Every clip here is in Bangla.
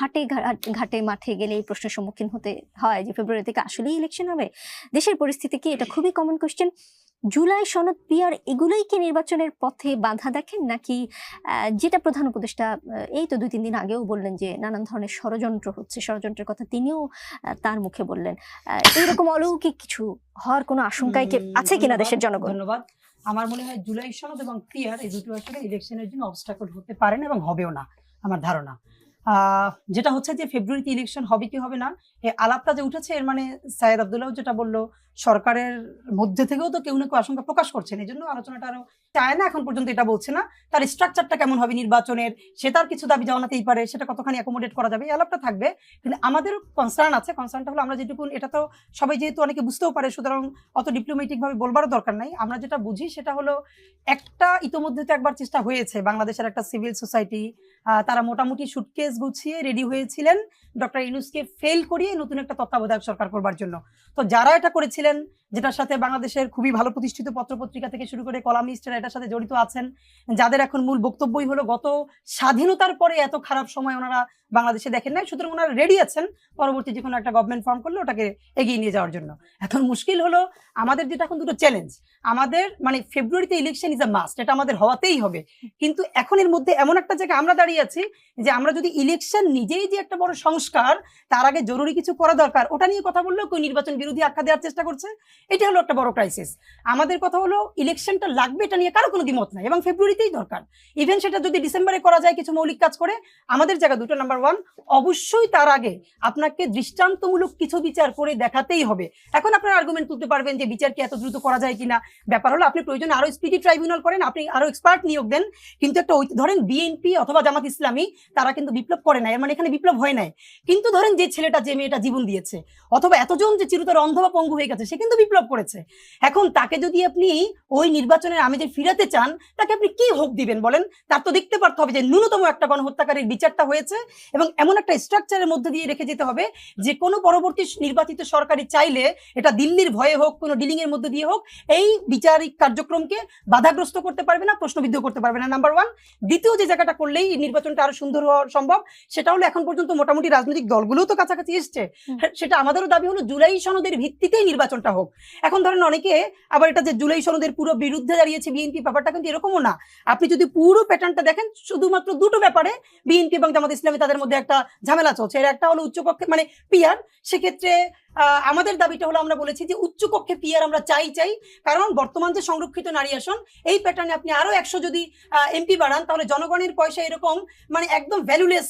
হাটে ঘাটে মাঠে গেলে এই প্রশ্নের সম্মুখীন হতে হয় যে ফেব্রুয়ারি থেকে আসলেই ইলেকশন হবে। দেশের পরিস্থিতি কি এটা খুবই কমন কোশ্চেন জুলাই সনদ পিয়ার এগুলোই কি নির্বাচনের পথে বাধা দেখেন? নাকি যেটা প্রধান উপদেষ্টা এই তো দুই তিন দিন আগেও বললেন যে নানান ধরনের ষড়যন্ত্র হচ্ছে। ষড়যন্ত্রের কথা তিনিও তার মুখে বললেন। এইরকম অলৌকিক কিছু হওয়ার কোনো আশঙ্কায় কি আছে কিনা দেশের জনগণ? ধন্যবাদ। আমার মনে হয় জুলাই সনদ এবং পিয়ার এই দুটো আসলে ইলেকশনের জন্য অবস্টাকল হতে পারে না এবং হবেও না আমার ধারণা। যেটা হচ্ছে যে ফেব্রুয়ারিতে ইলেকশন হবে কি হবে না এই আলাপটা যে উঠেছে, এর মানে সায়েদ আবদুল্লাহ যেটা বলল, সরকারের মধ্যে থেকেও তো কেউ না কেউ আশঙ্কা প্রকাশ করছেন এই জন্য আলোচনাটা আরও চায় না, এখন পর্যন্ত এটা বলছে না। তার স্ট্রাকচারটা কেমন হবে নির্বাচনের, সে তার কিছু দাবি জানাতেই পারে, সেটা কতখানি অ্যাকোমোডেট করা যাবে, এই আলাপটা থাকবে। কিন্তু আমাদের কনসার্ন আছে কনসার্নটা হলো আমরা যেটুকু, এটা তো সবাই যেহেতু অনেকে বুঝতেও পারে, সুতরাং অত ডিপ্লোমেটিক ভাবে বলবারও দরকার নাই। আমরা যেটা বুঝি সেটা হলো, একটা ইতোমধ্যে তো একবার চেষ্টা হয়েছে, বাংলাদেশের একটা সিভিল সোসাইটি তারা মোটামুটি সুটকেস গুছিয়ে রেডি হয়েছিলেন। ডক্টর ইউনুসকে ফেল করিয়ে নতুন একটা তত্ত্বাবধায়ক সরকার করবার জন্য। তো যারা এটা করেছিলেন, যেটার সাথে বাংলাদেশের খুবই ভালো প্রতিষ্ঠিত পত্রপত্রিকা থেকে শুরু করে কলামিস্টরা এটার সাথে জড়িত আছেন, যাদের এখন মূল বক্তব্যই হলো গত স্বাধীনতার পরে এত খারাপ সময় ওনারা বাংলাদেশে দেখেন নাই, সুতরাং ওনারা রেডি আছেন পরবর্তী যে কোনো একটা গভর্নমেন্ট ফর্ম করলে ওটাকে এগিয়ে নিয়ে যাওয়ার জন্য। এখন মুশকিল হলো, আমাদের যেটা এখন দুটো চ্যালেঞ্জ আমাদের মানে ফেব্রুয়ারিতে ইলেকশন ইজ আ মাস্ট এটা আমাদের হওয়াতেই হবে। কিন্তু এখন এর মধ্যে এমন একটা জায়গায় আমরা দাঁড়িয়ে আছি যে আমরা যদি ইলেকশন নিজেই যে একটা বড় সংস্কার, তার আগে জরুরি কিছু করা দরকার, ওটা নিয়ে কথা বললেও কেউ নির্বাচন বিরোধী আখ্যা দেওয়ার চেষ্টা করছে। এটা হলো একটা বড় ক্রাইসিস আমাদের কথা হলো ইলেকশনটা লাগবে এটা নিয়ে কারও কোনো দ্বিমত নাই এবং ফেব্রুয়ারিতেই দরকার। ইভেন সেটা যদি ডিসেম্বরে করা যায়, কিছু মৌলিক কাজ করে, আমাদের জায়গা দুটো নাম্বার ওয়ান অবশ্যই তার আগে আপনাকে দৃষ্টান্তমূলক কিছু বিচার করে দেখাতেই হবে। এখন আপনার আর্গুমেন্ট তুলতে পারবেন যে বিচার কি এত দ্রুত করা যায় কিনা। ব্যাপার হলো, আপনি প্রয়োজন আরও স্পিডি ট্রাইব্যুনাল করেন, আপনি আরও এক্সপার্ট নিয়োগ দেন। কিন্তু একটা ধরেন বিএনপি অথবা ইসলামী, তারা কিন্তু বিপ্লব করে নাই, এর মানে এখানে বিপ্লব হয় নাই। কিন্তু ধরেন যে ছেলেটা, যে মেয়েটা জীবন দিয়েছে, অথবা এতজন যে চিরতর অন্ধ বা পঙ্গু হয়ে গেছে, সে কিন্তু বিপ্লব করেছে। এখন তাকে যদি আপনি ওই নির্বাচনের আমেজে ফিরাতে চান, তাকে আপনি কি হোপ দিবেন বলেন? তার তো দেখতে পারতে হবে যে ন্যূনতম একটা গণহত্যাকারীর বিচারটা হয়েছে এবং এমন একটা স্ট্রাকচারের মধ্যে দিয়ে রেখে যেতে হবে যে কোনো পরবর্তী নির্বাচিত সরকারি চাইলে এটা দিল্লির ভয়ে হোক, কোনো ডিলিং এর মধ্যে দিয়ে হোক, এই বিচারিক কার্যক্রমকে বাধাগ্রস্ত করতে পারবে না, প্রশ্নবিদ্ধ করতে পারবে না নাম্বার ওয়ান দ্বিতীয় যে জায়গাটা করলেই নির্বাচনটা আরও সুন্দর হওয়া সম্ভব সেটা হলো এখন পর্যন্ত মোটামুটি রাজনৈতিক দলগুলোও তো কাছাকাছি এসছে। হ্যাঁ, সেটা আমাদেরও দাবি হলো জুলাই সনদের ভিত্তিতেই নির্বাচনটা হোক। এখন ধরেন অনেকে আবার এটা যে জুলাই সনদের পুরো বিরুদ্ধে দাঁড়িয়েছে বিএনপি ব্যাপারটা কিন্তু এরকমও না। আপনি যদি পুরো প্যাটার্নটা দেখেন শুধুমাত্র দুটো ব্যাপারে বিএনপি এবং জামাত ইসলামী তাদের মধ্যে একটা ঝামেলা চলছে। এর একটা হলো উচ্চকক্ষে মানে পিয়ার সেক্ষেত্রে আমাদের দাবিটা হলো আমরা বলেছি যে উচ্চ কক্ষে পিয়ার আমরা চাই চাই। কারণ বর্তমান যে সংরক্ষিত নারী আসন এই প্যাটার্নে আপনি আরও একশো যদি এমপি বাড়ান তাহলে জনগণের পয়সা এরকম মানে একদম ভ্যালুলেস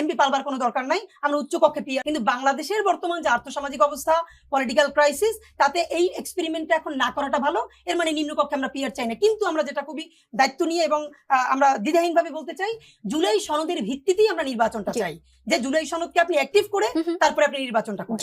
এমপি পালবার কোনো দরকার নাই। আমরা উচ্চকক্ষে পিয়ার। কিন্তু বাংলাদেশের বর্তমান যে আর্থসামাজিক অবস্থা পলিটিক্যাল ক্রাইসিস তাতে এই এক্সপেরিমেন্টটা এখন না করাটা ভালো। এর মানে নিম্নকক্ষে আমরা পিয়ার চাই না। কিন্তু আমরা যেটা খুবই দায়িত্ব নিয়ে এবং আমরা দ্বিধাহীনভাবে বলতে চাই জুলাই সনদের ভিত্তিতেই আমরা নির্বাচনটা চাই। যে জুলাই সনদকে আপনি অ্যাক্টিভ করে। তারপরে আপনি নির্বাচনটা করেন